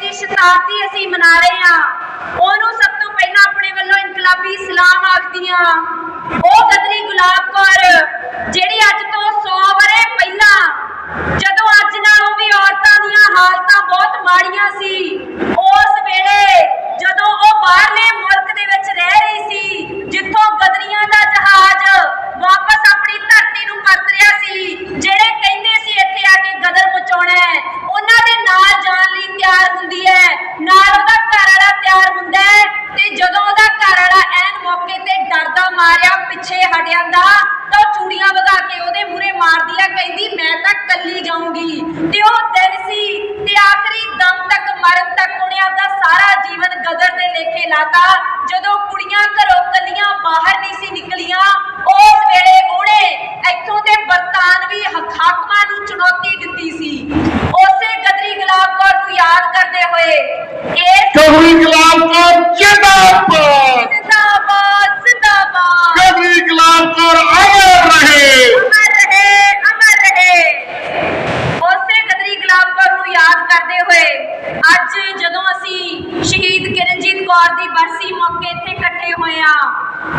ਦੀ ਸ਼ਤਾਬਦੀ ਅਸੀਂ ਮਨਾ ਰਹੇ ਹਾਂ। ਉਹਨੂੰ ਸਭ ਤੋਂ ਪਹਿਲਾਂ ਆਪਣੇ ਵੱਲੋਂ ਇਨਕਲਾਬੀ ਸਲਾਮ ਆਖਦੀਆਂ ਉਹ ਗਦਰੀ ਗੁਲਾਬ ਕੌਰ ਜਿਹੜੀ ਅੱਜ ਤੋਂ 100 ਵਰੇ ਪਹਿਲਾਂ ਜਦੋਂ ਅੱਜ ਨਾਲੋਂ ਵੀ ਔਰਤਾਂ ਦੀਆਂ ਹਾਲਤਾਂ ਬਹੁਤ ਮਾੜੀਆਂ ਸੀ ਉਸ ਵੇਲੇ ਜਦੋਂ ਉਹ ਬਾਹਰਲੇ ਮੁਲਕ ਦੇ ਵਿੱਚ ਰਹਿ ਰਹੀ ਸੀ ਜਿੱਥੋਂ ਗਦਰੀਆਂ ਦਾ ਜਹਾਜ਼ ਵਾਪਸ ਆਪਣੀ ਧਰਤੀ ਨੂੰ ਪਰਤ ਰਿਹਾ ਸੀ ਜਿਹੜੇ ਕਹਿੰਦੇ ਸੀ ਇੱਥੇ ਆ ਕੇ ਗਦਰ ਮਚਾਉਣਾ ਹੈ ਉਹਨਾਂ ਦੇ ਨਾਲ ਜਾਣ ਲਈ ਤਿਆਰ ਹੁੰਦੀ ਹੈ ਨਾਲ ਉਹਦਾ ਘਰ ਵਾਲਾ ਤਿਆਰ ਹੁੰਦਾ ਹੈ ਤੇ ਜਦੋਂ ਉਹਦਾ ਘਰ ਵਾਲਾ ਐਨ ਮੌਕੇ ਤੇ ਡਰਦਾ ਮਾਰਿਆ ਪਿੱਛੇ ਜਾਂਦਾ ਤਾਂ ਚੂੜੀਆਂ ਵਗਾ ਕੇ ਉਹਦੇ ਮੂਹਰੇ ਮਾਰਦੀ ਆ, ਕਹਿੰਦੀ, ਮੈਂ ਤਾਂ ਕੱਲੀ ਜਾਊਂਗੀ। ਤੇ ਉਹ ਦਿਨ ਸੀ, ਤੇ ਆਖਰੀ ਦਮ ਤੱਕ ਮਰਨ ਤੱਕ ਉਹਨੇ ਆਪਦਾ ਸਾਰਾ ਜੀਵਨ ਗਦਰ ਦੇ ਲੇਖੇ ਲਾਤਾ। ਜਦੋਂ ਕੁੜੀਆਂ ਘਰੋਂ ਕੱਲੀਆਂ ਬਾਹਰ ਨਹੀਂ ਸੀ ਨਿਕਲੀਆਂ, ਉਸ ਵੇਲੇ ਉਹਨੇ ਇੱਥੋਂ ਦੇ ਬਰਤਾਨਵੀ ਹਕ- ਨੂੰ ਚੁਣੌਤੀ ਦਿੱਤੀ ਸੀ। ਉਸੇ ਗਦਰੀ ਗੁਲਾਬ ਕੌਰ ਨੂੰ ਯਾਦ ਕਰਦੇ ਹੋਏ, ਇਸ ਕਬਰੀ ਗੁਲਾਬ ਕੌਰ ਜਿੰਦਾਬਾਦ ਜ਼ਿੰਦਾਬਾਦ ਜ਼ਿੰਦਾਬਾਦ ਕਬਰੀ ਗੁਲਾਬ ਕੌਰ ਅਮਰ ਰਹੇ ਅਮਰ ਰਹੇ ਅਮਰ ਰਹੇ ਉਸੇ ਗਦਰੀ ਗੁਲਾਬ ਕੌਰ ਨੂੰ ਯਾਦ ਕਰਦੇ ਹੋਏ ਅੱਜ ਜਦੋਂ ਅਸੀਂ ਸ਼ਹੀਦ ਕਿਰਨਜੀਤ ਕੌਰ ਦੀ ਬਰਸੀ ਇੱਥੇ ਇਕੱਠੇ ਹੋਏ ਆ।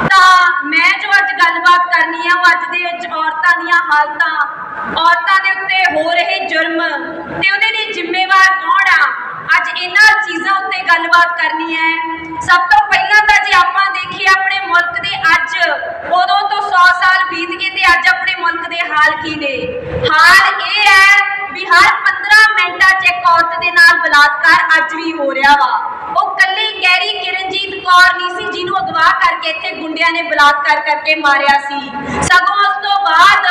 ਤਾਂ ਮੈਂ ਜੋ ਅੱਜ ਗੱਲਬਾਤ ਕਰਨੀ ਆ, ਉਹ ਅੱਜ ਦੇ ਵਿੱਚ ਔਰਤਾਂ ਦੀਆਂ ਹਾਲਤਾਂ, ਔਰਤਾਂ ਦੇ ਉੱਤੇ ਹੋ ਰਹੇ ਜੁਰਮ ਤੇ ਉਹਦੇ ਲਈ ਜ਼ਿੰਮੇਵਾਰ ਕੌਣ ਆ? ਅੱਜ ਇਹਨਾਂ ਚੀਜ਼ਾਂ ਉੱਤੇ ਗੱਲਬਾਤ ਕਰਨੀ ਹੈ। ਸਭ ਤੋਂ ਪਹਿਲਾਂ ਤਾਂ ਜੇ ਆਪਾਂ ਦੇਖੀਏ ਆਪਣੇ ਮੁਲਕ ਦੇ ਅੱਜ, ਉਦੋਂ ਤੋਂ 100 ਸਾਲ ਬੀਤ ਗਏ ਤੇ ਅੱਜ ਆਪਣੇ ਮੁਲਕ ਦੇ ਹਾਲ ਕੀ ਨੇ? ਹਾਲ ਇਹ ਹੈ ਵੀ ਹਰ 15 ਮਿੰਟਾਂ 'ਚ ਇੱਕ ਔਰਤ ਦੇ ਨਾਲ ਬਲਾਤਕਾਰ ਅੱਜ ਵੀ ਹੋ ਰਿਹਾ ਵਾ। ਉਹ ਕੱਲੀ ਕਿਰਨਜੀਤ ਕੌਰ ਨਹੀਂ ਸੀ, ਜਿਹਨੂੰ ਅਗਵਾ ਕਰਕੇ ਇੱਥੇ ਗੁੰਡਿਆਂ ਨੇ ਬਲਾਤਕਾਰ ਕਰਕੇ ਮਾਰਿਆ ਸੀ। ਸਗੋਂ ਉਸ ਤੋਂ ਬਾਅਦ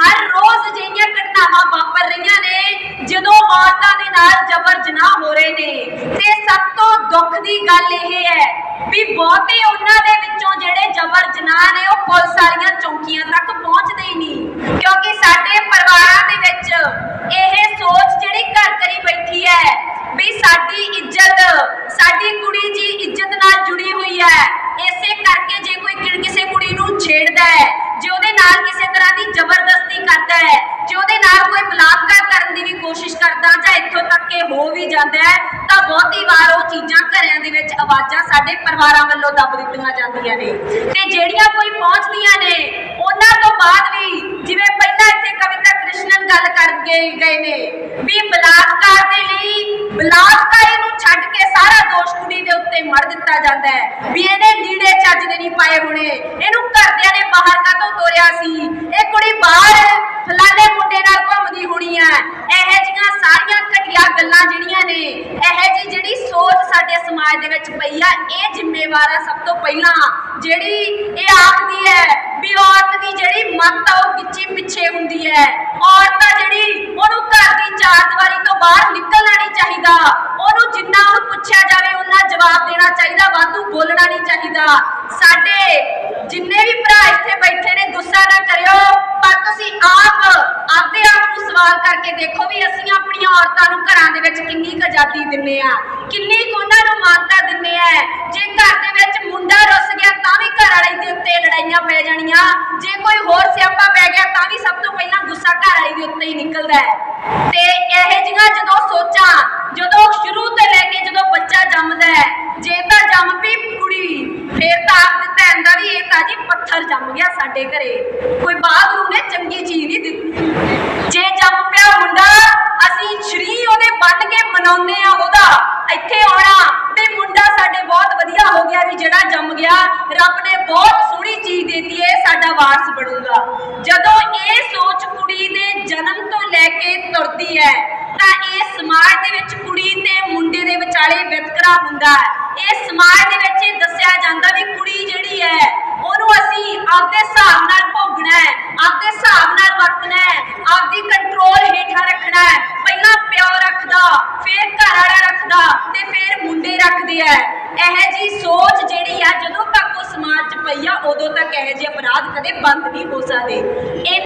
ਹਰ ਰੋਜ਼ ਅਜਿਹੀਆਂ ਘਟਨਾਵਾਂ ਵਾਪਰ ਰਹੀਆਂ ਨੇ, ਜਦੋਂ ਔਰਤਾਂ ਦੇ ਨਾਲ ਜਬਰ ਜਨਾਹ ਹੋ ਰਹੇ ਨੇ। ਤੇ ਸਭ ਤੋਂ ਦੁੱਖ ਦੀ ਗੱਲ ਇਹ ਹੈ ਵੀ ਬਹੁਤੇ ਉਹਨਾਂ ਦੇ ਵਿੱਚੋਂ ਜਿਹੜੇ ਜਬਰ ਜਨਾਹ ਨੇ, ਉਹ ਪੁਲਿਸ ਵਾਲੀਆਂ ਚੌਂਕੀਆਂ ਤੱਕ ਪਹੁੰਚਦੇ ਹੀ ਨਹੀਂ। ਕਿਉਂਕਿ ਸਾਡੇ ਪਰਿਵਾਰਾਂ ਦੇ ਵਿੱਚ ਇਹ ਸੋਚ ਜਿਹੜੀ ਘਰ ਕਰੀ ਬੈਠੀ ਹੈ ਵੀ ਸਾਡੀ ਇੱਜ਼ਤ ਸਾਡੀ ਕੁੜੀ ਜੀ ਇੱਜ਼ਤ ਨਾਲ ਜੁੜੀ ਹੋਈ ਹੈ ਇਸੇ ਕਰਕੇ ਜੇ ਕੋਈ ਕਿ- ਕਿਸੇ ਕੁੜੀ ਨੂੰ ਛੇੜਦਾ ਹੈ ਜੇ ਉਹਦੇ ਨਾਲ ਕਿਸੇ ਤਰ੍ਹਾਂ ਦੀ ਜ਼ਬਰਦਸਤੀ ਕਰਦਾ ਹੈ ਜੇ ਉਹਦੇ ਨਾਲ ਕੋਈ ਬਲਾਤਕਾਰ ਕਰਨ ਦੀ ਵੀ ਕੋਸ਼ਿਸ਼ ਕਰਦਾ ਜਾਂ ਹੋ ਵੀ ਜਾਂਦਾ ਹੈ, ਤਾਂ ਬਹੁਤੀ ਵਾਰ ਉਹ ਚੀਜ਼ਾਂ ਘਰਿਆਂ ਦੇ ਵਿੱਚ ਆਵਾਜ਼ਾਂ ਸਾਡੇ ਪਰਿਵਾਰਾਂ ਵੱਲੋਂ ਦੱਬ ਦਿੱਤੀਆਂ ਜਾਂਦੀਆਂ ਨੇ। ਤੇ ਜਿਹੜੀਆਂ ਕੋਈ ਪਹੁੰਚਦੀਆਂ ਨੇ, ਉਹਨਾਂ ਤੋਂ ਬਾਅਦ ਵੀ ਜਿਵੇਂ ਪਹਿਲਾਂ ਇੱਥੇ ਕਵਿਤਾ ਕ੍ਰਿਸ਼ਨਨ ਗੱਲ ਕਰਕੇ ਗਏ ਨੇ, ਵੀ ਬਲਾਤਕਾਰ ਦੇ ਲਈ ਬਲਾਤਕਾਰੀ ਨੂੰ ਛੱਡ ਕੇ ਸਾਰਾ ਦੋਸ਼ ਕੁੜੀ ਦੇ ਉੱਤੇ ਮੜ ਦਿੱਤਾ ਜਾਂਦਾ ਹੈ, ਵੀ ਇਹਨੇ ਲੀੜੇ ਚੱਜ ਦੇ ਨਹੀਂ ਪਾਏ ਹੋਣੇ, ਇਹਨੂੰ ਘਰਦਿਆਂ ਨੇ ਬਾਹਰ ਕਾਹਤੋਂ ਤੋਰਿਆ ਸੀ? ਇਹ ਕੁੜੀ ਬਾਹਰ ਫਲਾਣੇ ਮੁੰਡੇ ਨਾਲ ਘੁੰਮਦੀ ਹੋਣੀ ਆ ਇਹ ਜਿਹੀਆਂ ਸਾਰੀਆਂ ਘਟੀਆ ਗੱਲਾਂ ਜਿਹੜੀਆਂ ਨੇ ਇਹ ਜੀ ਜਿਹੜੀ ਸੋਚ ਸਾਡੇ ਸਮਾਜ ਦੇ ਵਿੱਚ ਪਈ ਆ ਇਹ ਜ਼ਿੰਮੇਵਾਰ ਸਭ ਤੋਂ ਪਹਿਲਾਂ ਜਿਹੜੀ ਇਹ ਆਖਦੀ ਹੈ, ਵੀ ਔਰਤ ਦੀ ਜਿਹੜੀ ਮੱਤ ਆ ਉਹ ਗਿੱਚੀ ਪਿੱਛੇ ਹੁੰਦੀ ਹੈ। ਔਰਤ ਆ ਜਿਹੜੀ ਉਹਨੂੰ ਘਰ ਦੀ ਚਾਰ ਦੀਵਾਰੀ ਤੋਂ ਬਾਹਰ ਨਿਕਲਣਾ ਨਹੀਂ ਚਾਹੀਦਾ। ਉਹਨੂੰ ਜਿੰਨਾ ਉਹਨੂੰ ਪੁੱਛਿਆ ਜਾਵੇ, ਉਹਨਾਂ ਜਵਾਬ ਦੇਣਾ ਚਾਹੀਦਾ, ਵਾਧੂ ਬੋਲਣਾ ਨਹੀਂ ਚਾਹੀਦਾ। ਸਾਡੇ ਜਿੰਨੇ ਵੀ ਭਰਾ ਇੱਥੇ ਬੈਠੇ ਨੇ ਗੁੱਸਾ ਨਾ ਕਰਿਓ ਪਰ ਤੁਸੀਂ ਆਪ ਆਪਦੇ ਆਪ ਕਰਕੇ ਦੇਖੋ ਵੀ ਅਸੀਂ ਆਪਣੀਆਂ ਔਰਤਾਂ ਨੂੰ ਘਰਾਂ ਦੇ ਵਿੱਚ ਕਿੰਨੀ ਕੁ ਆਜ਼ਾਦੀ ਦਿੰਨੇ ਆ। ਕਿੰਨੀ ਕੁ ਉਹਨਾਂ ਨੂੰ ਮਾਨਤਾ ਦਿੰਨੇ ਆ। ਜੇ ਘਰ ਦੇ ਵਿੱਚ ਮੁੰਡਾ ਰੁੱਸ ਗਿਆ ਤਾਂ ਵੀ ਘਰ ਵਾਲੇ ਦੇ ਉੱਤੇ ਲੜਾਈਆਂ ਪੈ ਜਾਣੀਆਂ। ਜੇ ਕੋਈ ਹੋਰ ਸਿਆਪਾ ਪੈ ਗਿਆ ਤਾਂ ਵੀ ਸਭ ਤੋਂ ਪਹਿਲਾਂ ਗੁੱਸਾ ਘਰ ਵਾਲੀ ਦੇ ਉੱਤੇ ਹੀ ਨਿਕਲਦਾ ਹੈ। ਤੇ ਇਹ ਜਿਹੀਆਂ ਜਦੋਂ ਸੋਚਾਂ, ਜਦੋਂ ਸ਼ੁਰੂ ਤੋਂ ਲੈ ਕੇ ਜਦੋਂ ਬੱਚਾ ਜੰਮਦਾ ਹੈ, ਜੇ ਤਾਂ ਜੰਮ ਪਈ ਕੁੜੀ, ਫੇਰ ਤਾਂ ਆਖ ਦਿੱਤਾ ਜਾਂਦਾ ਵੀ ਇਹ ਤਾਂ ਜੀ ਪੱਥਰ ਜੰਮ ਗਿਆ ਸਾਡੇ ਘਰੇ। ਕੋਈ ਬਾਗਰੂ ਨੇ ਚੰਗੀ ਚੀਜ਼ ਨਹੀਂ ਦਿੱਤੀ। ਜੇ ਜੰਮ ਪਿਆ ਮੁੰਡਾ ਅਸੀਂ ਸ਼ਰੀ ਉਹਦੇ ਬੰਨ ਕੇ ਮਨਾਉਂਦੇ ਆ ਉਹਦਾ ਇੱਥੇ ਆਉਣਾ ਵੀ ਮੁੰਡਾ ਸਾਡੇ ਬਹੁਤ ਵਧੀਆ ਹੋ ਗਿਆ ਵੀ ਜਿਹੜਾ ਜੰਮ ਗਿਆ ਰੱਬ ਨੇ ਬਹੁਤ ਸੋਹਣੀ ਚੀਜ਼ ਦਿੱਤੀ ਹੈ ਸਾਡਾ ਵਾਰਸ ਬਣੂਗਾ। ਜਦੋਂ ਇਹ ਸੋਚ ਕੁੜੀ ਦੇ ਜਨਮ ਤੋਂ ਲੈ ਕੇ ਤੁਰਦੀ ਹੈ, ਤਾਂ ਇਹ ਸਮਾਜ ਦੇ ਵਿੱਚ ਕੁੜੀ ਤੇ ਮੁੰਡੇ ਦੇ ਵਿਚਾਲੇ ਵਿਤਕਰਾ ਹੁੰਦਾ ਹੈ। ਇਹ ਸਮਾਜ ਦੇ ਵਿੱਚ ਇਹ ਦੱਸਿਆ ਜਾਂਦਾ ਵੀ ਕੁੜੀ ਜਿਹੜੀ ਹੈ, ਉਹਨੂੰ ਅਸੀਂ ਆਪਦੇ ਹਿਸਾਬ ਨਾਲ ਭੋਗਣਾ ਹੈ, ਆਪਦੇ ਹਿਸਾਬ ਨਾਲ ਵਰਤਣਾ ਹੈ, ਆਪਦੀ ਕੰਟਰੋਲ ਹੇਠਾਂ ਰੱਖਣਾ ਹੈ। ਪਹਿਲਾਂ ਪਿਓ ਰੱਖਦਾ, ਫਿਰ ਘਰ ਵਾਲਾ ਰੱਖਦਾ ਤੇ ਫਿਰ ਮੁੰਡੇ ਰੱਖਦੇ ਆ ਇਹ ਜੀ ਸੋਚ ਜਿਹੜੀ ਆ ਜਦੋਂ ਤੱਕ ਉਹ ਸਮਾਜ 'ਚ ਪਈ ਆ, ਉਦੋਂ ਤੱਕ ਇਹ ਜਿਹੇ ਅਪਰਾਧ ਕਦੇ ਬੰਦ ਨਹੀਂ ਹੋ ਸਕਦੇ। ਇਹ